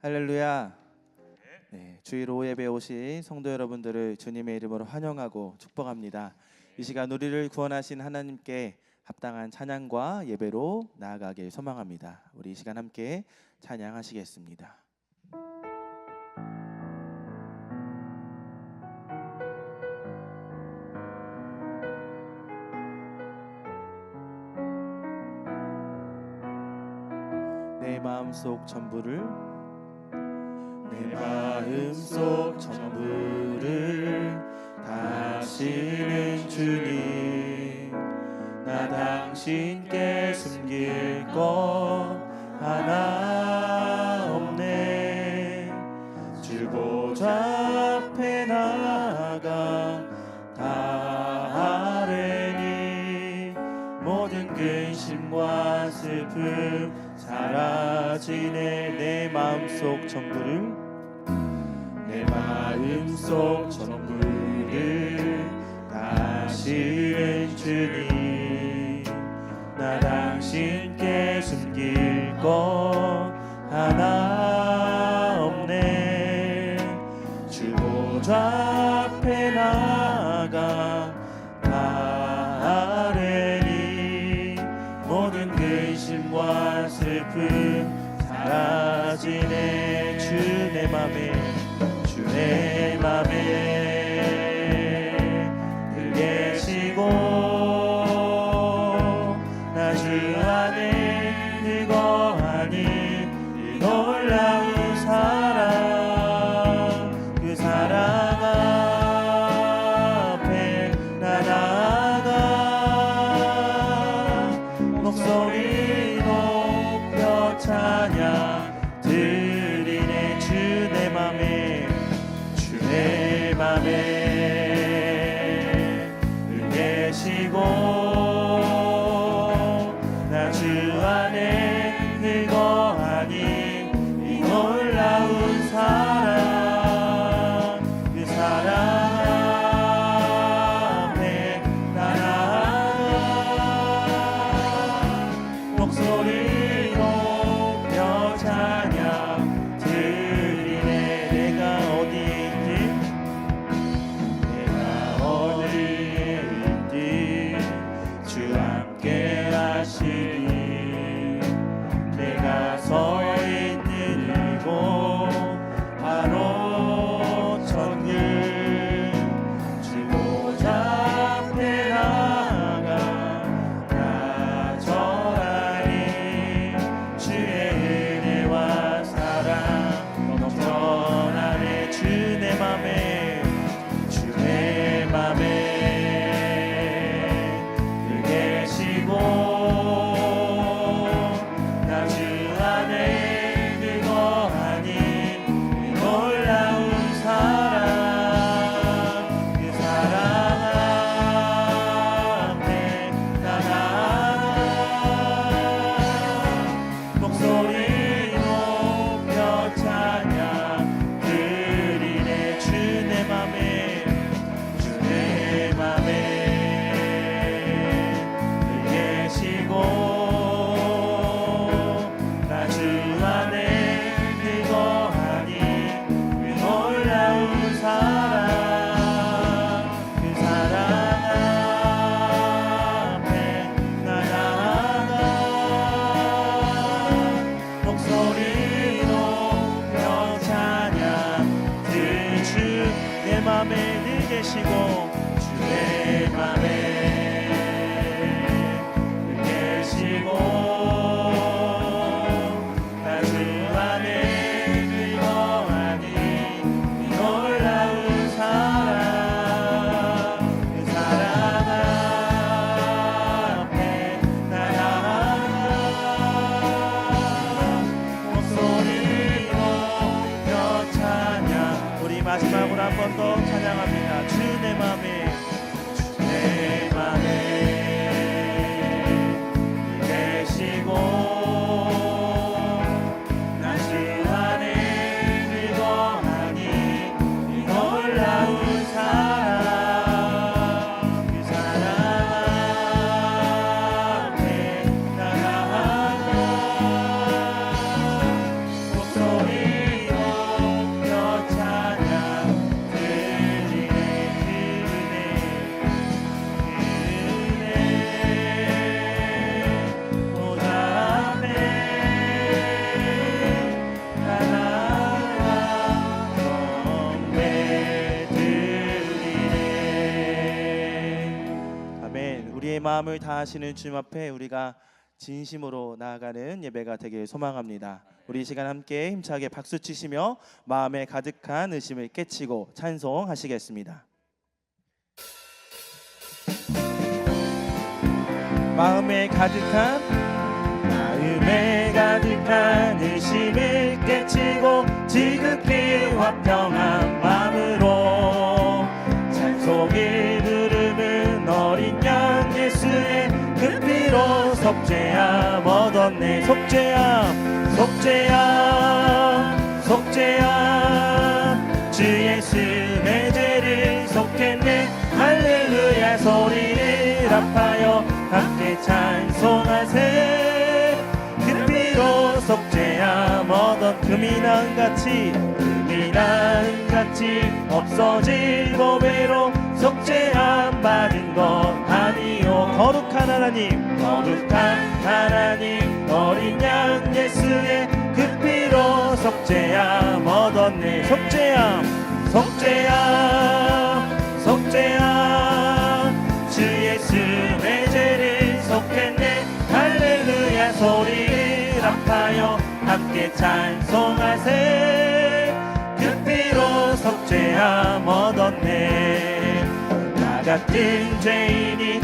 할렐루야. 네, 주일 오후 예배 오신 성도 여러분들을 주님의 이름으로 환영하고 축복합니다. 이 시간 우리를 구원하신 하나님께 합당한 찬양과 예배로 나아가길 소망합니다. 우리 이 시간 함께 찬양하시겠습니다. 내 마음속 전부를 내 마음속 전부를 다시는 주님 나 당신께 숨길 것 하나 없네. 주 보좌 앞에 나가 다 아뢰니 모든 근심과 슬픔 사라지네. 내 마음속 전부를 내 마음속 전부를 다시는 주님 나 당신께 숨길 것 하나 없네. 주 보좌 내 맘에 주내 맘에 내 늘 계시고 주내 맘에 마지막으로 한 번 더 찬양합니다. 주내 맘에. 주내 마음을 다하시는 주님 앞에 우리가 진심으로 나아가는 예배가 되길 소망합니다. 우리 이 시간 함께 힘차게 박수 치시며 마음에 가득한 의심을 깨치고 찬송하시겠습니다. 마음에 가득한 마음에 가득한 의심을 깨치고 지극히 화평한 마음으로 찬송을 부르는 어린 그 피로 속죄함 얻었네 속죄함 속죄함 속죄함. 주 예수 내 죄를 속했네 할렐루야 소리를 합하여 함께 찬송하세. 그 피로 속죄함 얻은 금이난 같이 금이난 같이 없어질 보배로 속죄함 받은 것 아니요 거룩 한 하나님. 거룩한 하나님 어린 양 예수의 그 피로 속죄함 얻었네. 속죄함 속죄함 속죄함. 주 예수 내 죄를 속했네. 할렐루야 소리를 합하여 함께 찬송하세. 그 피로 속죄함 얻었네. 나 같은 죄인이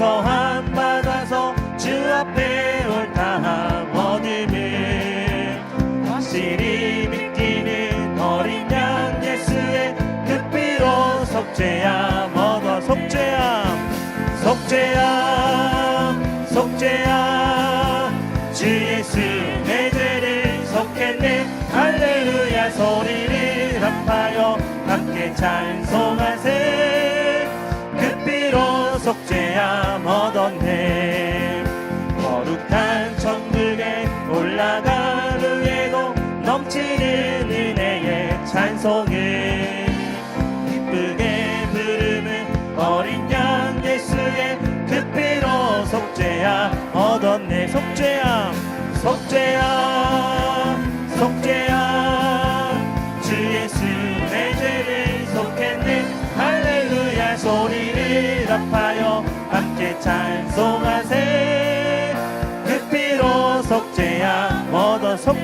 용서함 받아서 주 앞에 옳다함 얻음을 확실히 믿기는 어린 양 예수의 그 피로 속죄함 얻어 속죄함 속죄함 속죄함. 주 예수 내 죄를 속했네. 할렐루야 소리를 합하여 함께 찬송하세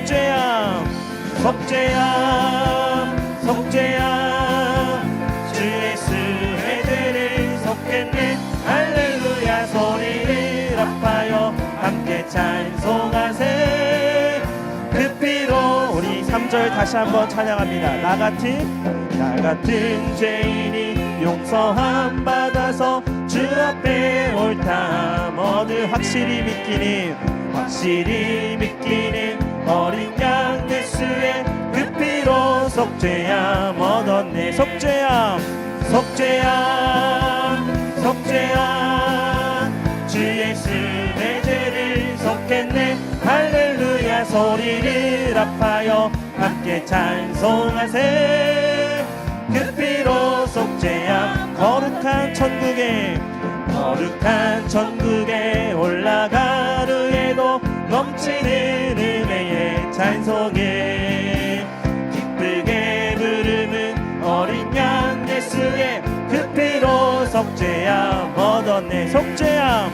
속죄함 속죄함 속죄함 주 예수 내 죄를 속했네. 할렐루야 소리를 합하여 함께 찬송하세. 그 피로 우리 3절 다시 한번 찬양합니다. 나 같은 나 같은 죄인이 용서함 받아서 주 앞에 옳다함 어느 확실히 믿기는 확실히 믿기는 어린 양 예수의 그 피로 속죄함. 얻었네 속죄함. 속죄함 속죄함. 주 예수 내 죄를 속했네. 할렐루야 소리를 합하여 함께 찬송하세. 그 피로 속죄함. 거룩한 천국에 거룩한 천국에 올라간 후에도 넘치는 찬송에 기쁘게 부르는 어린 양 예수의 그 피로 속죄함 얻었네 속죄함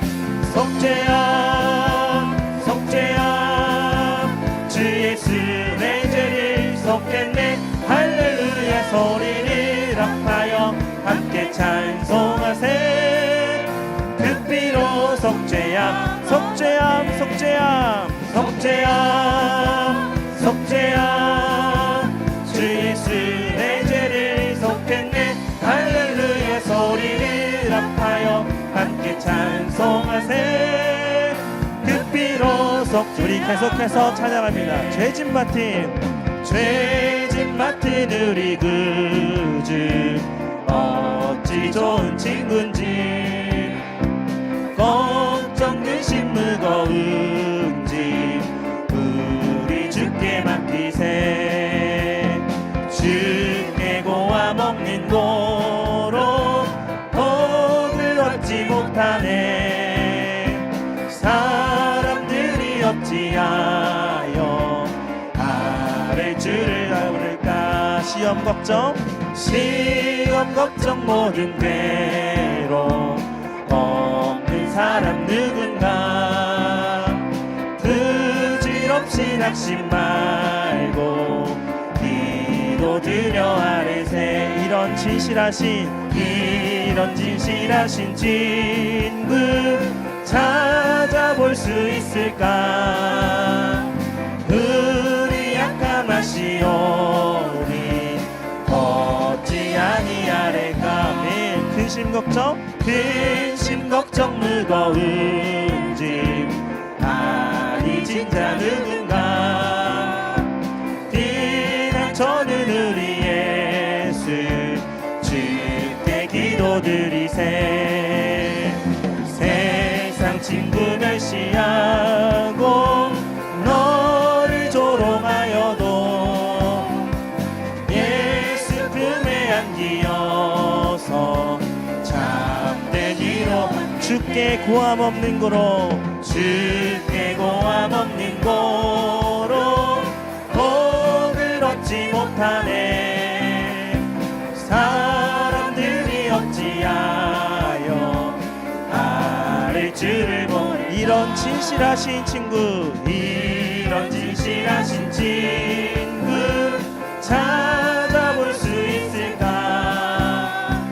속죄함 속죄함. 주 예수 내 죄를 속했네. 할렐루야 소리를 합하여 함께 찬송하세. 그 피로 속죄함 속죄함 속죄함 속죄함. 속 죄함 주 예수 내 죄를 속했네. 할렐루야 소리를 합하여 함께 찬송하세. 그 피로 속 우리 계속해서 찬양합니다. 죄진 맡은 죄진 맡은 우리 그주. 어찌 좋은 친구인지 걱정 근심 무거운 맡기세 주께 고아 먹는 고로 복을 얻지 못하네. 사람들이 어찌하여 아래 줄을 아울까? 시험 걱정 시험 걱정 모든 괴로. 없는 사람 누군가 없이 낙심 말고 기도드려 아뢰세. 이런 진실하신 이런 진실하신 친구 찾아볼 수 있을까? 우리 약함하시오니 어찌 아니하래까 매일 근심 걱정 근심 걱정 무거운 짐. 아니 진짜 누군 세 세상 친구 멸시하고 너를 조롱하여도 예수 품에 안기어서 참된 이로 주께 고함 없는 고로 주께 고함 없는 고로 복을 얻지 못하네 줄을 보 이런 진실하신 친구. 이런 진실하신 친구. 찾아볼 수 있을까?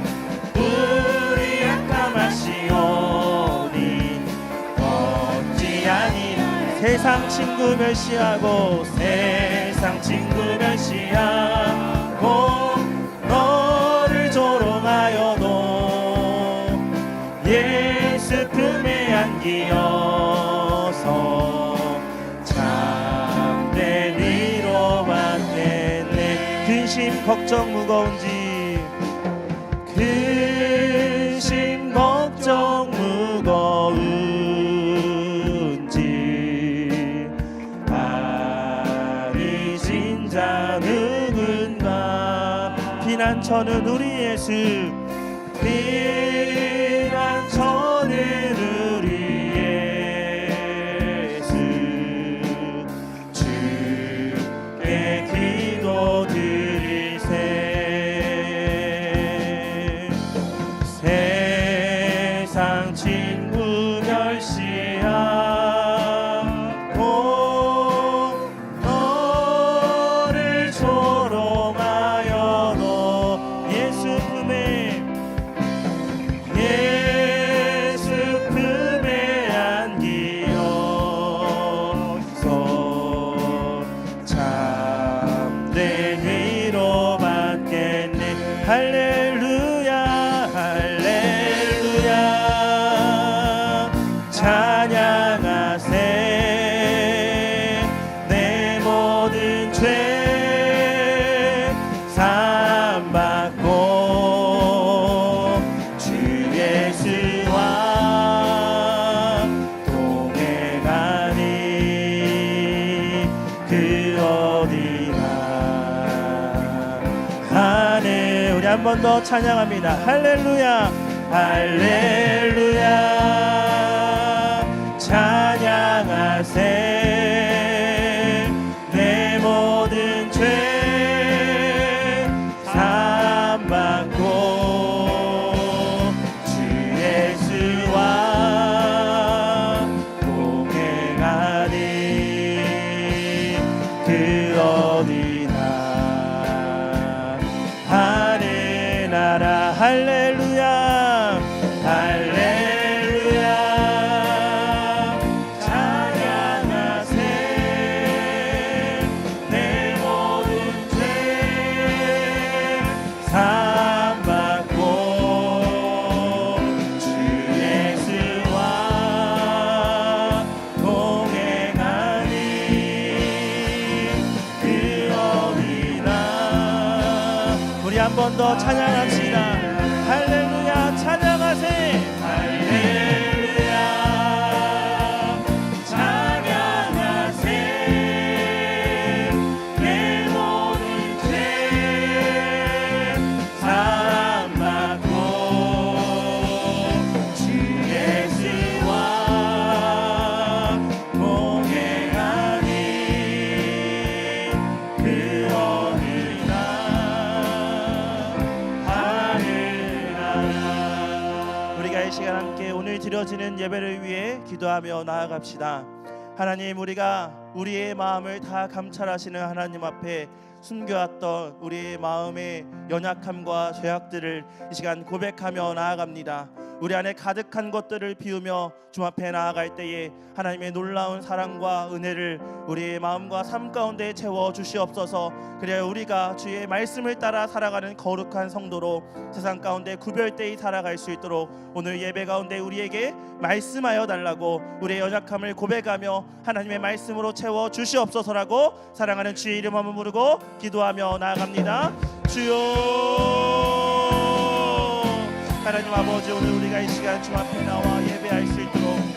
우리 약함하시오니 어찌 아니? 세상 친구 멸시하고 세상 친구 멸시하고 너를 조롱하여도 예수 품에 안기어서 참된 위로 받겠네. 근심 걱정 무거운 짐 근심 걱정 무거운 짐 아리신 자 누군가 피난처는 우리 예수 한 번 더 찬양합니다. 할렐루야 할렐루야. 찬양하세 내 번 더 찬양합시다 예배를 위해 기도하며 나아갑시다. 하나님 우리가 우리의 마음을 다 감찰하시는 하나님 앞에 숨겨왔던 우리의 마음의 연약함과 죄악들을 이 시간 고백하며 나아갑니다. 우리 안에 가득한 것들을 비우며 주 앞에 나아갈 때에 하나님의 놀라운 사랑과 은혜를 우리의 마음과 삶 가운데 채워 주시옵소서. 그래야 우리가 주의 말씀을 따라 살아가는 거룩한 성도로 세상 가운데 구별되이 살아갈 수 있도록 오늘 예배 가운데 우리에게 말씀하여 달라고 우리의 연약함을 고백하며 하나님의 말씀으로 채워 주시옵소서라고 사랑하는 주의 이름 한번 부르고 기도하며 나아갑니다. 주여 하나님 아버지 오늘 시간 주 앞에 나와 예배할 수 있도록.